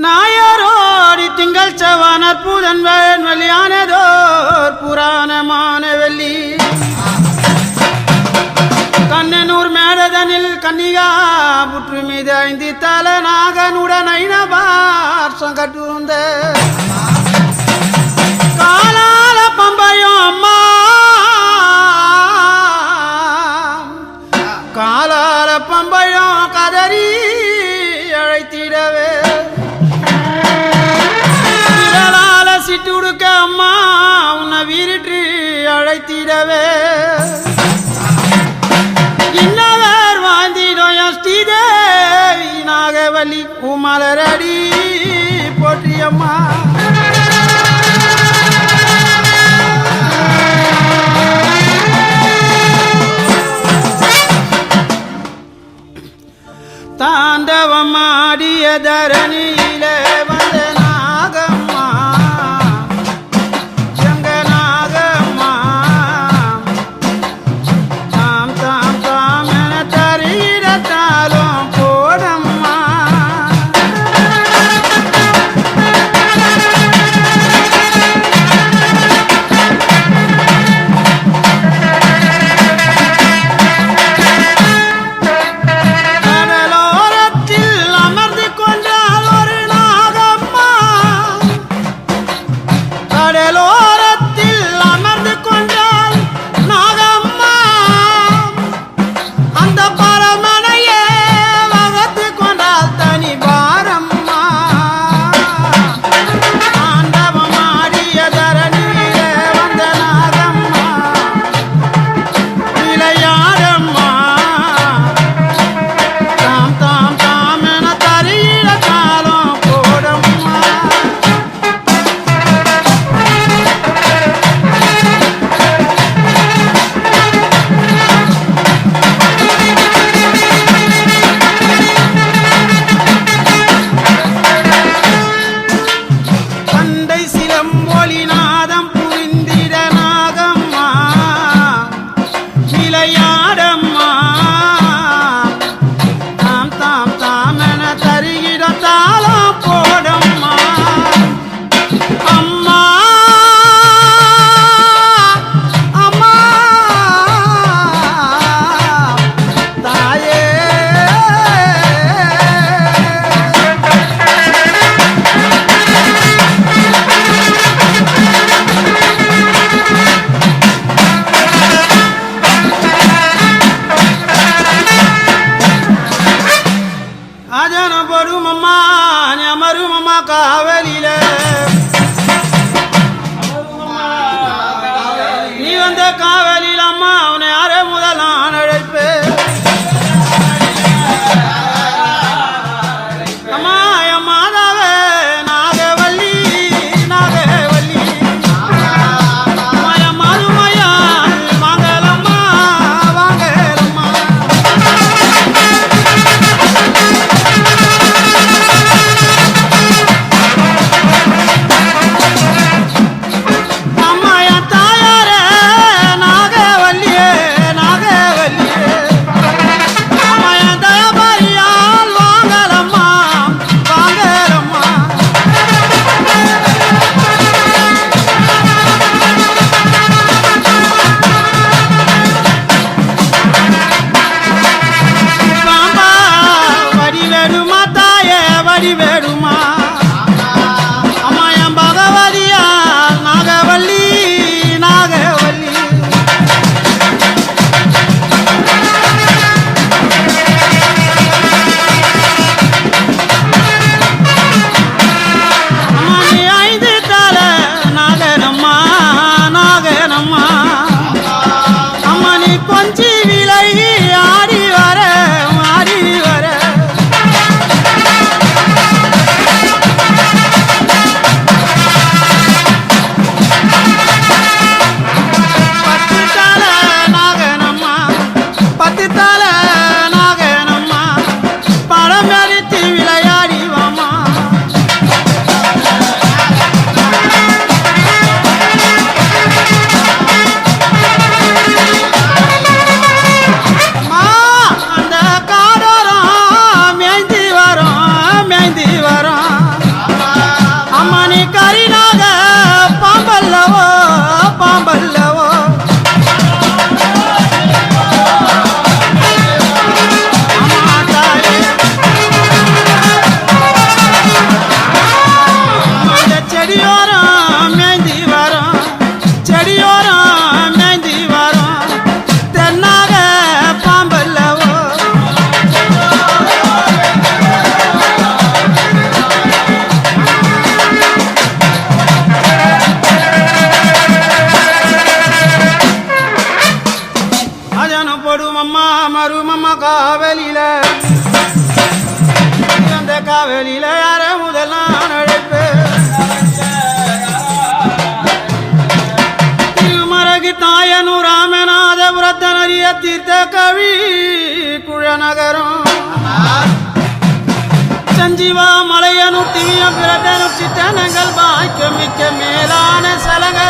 நாயாரோடி திங்கள் செவானர் பூதன் வழியானதோர் புராணமான வெள்ளி. கண்ணனூர் மேடதனில் கன்னிகா புற்று மீது ஐந்து தலநாகனுடன் ஐநபார் சங்கட்டுந்த காலா உமலரடி ಮಾಡಿ ಬೇಡ அதிகாரி நாக காவலில அற முதல் நான் அழைப்பேன் திருமரகு தாயனு ராமநாதபுரத்தனரிய தீர்த்த கவி குழநகரம். சஞ்சீவா மலையனு திமியம் பிரதனு சித்தனங்கள் வாய்க்க மிக்க மேலான சலங்கள்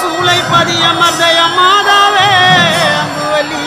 சூளை பதிய மதய மாதாவே அங்குவலி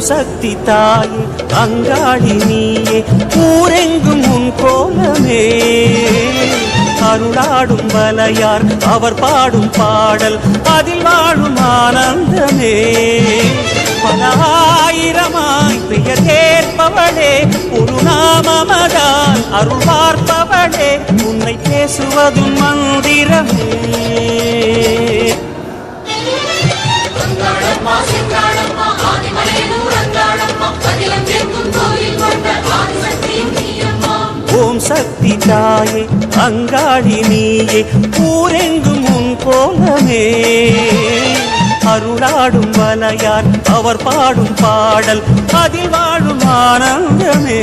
ஓம் சக்தி தாயே அங்காளி நீயே ஊரெங்கும் உன் கோலமே. அருளாடும் வலையார் அவர் பாடும் பாடல் அதில் வாழும் ஆனந்தமே. பல ஆயிரமாய் பெயர் கேட்பவளே ஒரு நாமமதால் அருள் பார்ப்பவளே உன்னை பேசுவதும் மந்திரமே. அங்காளம்மா செங்காளம்மா ஆதிமலையனூர் அங்காளம்மா அகிலம் எங்கும் கோயில் கொண்ட ஆதிசக்தியும் நீரம்மா ஓம் சக்தி தாயே அங்காளி நீயே ஊரெங்கும் உன் கோலமே. அருளாடும் வலையார் அவர் பாடும் பாடல் அதில் வாழும் ஆனந்தமே.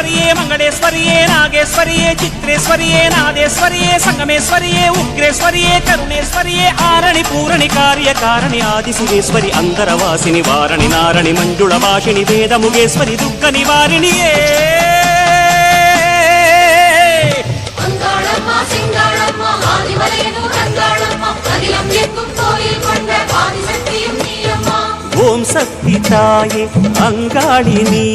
மங்களேஸ்வரியே நாகேஸ்வரியே சித்ரேஸ்வரியே நாதேஸ்வரியே சங்கமேஸ்வரியே உக்ரேஸ்வரியே கருணேஸ்வரியே ஆரணி பூரணி காரிய காரணி ஆதிசிவேஸ்வரி அந்தரவாசினி வாரணி நாரணி மஞ்சுள வாஷினி வேதமுகேஸ்வரி துக்க நிவாரிணியே ஓம் சக்தி தாயே அங்காளி நீ.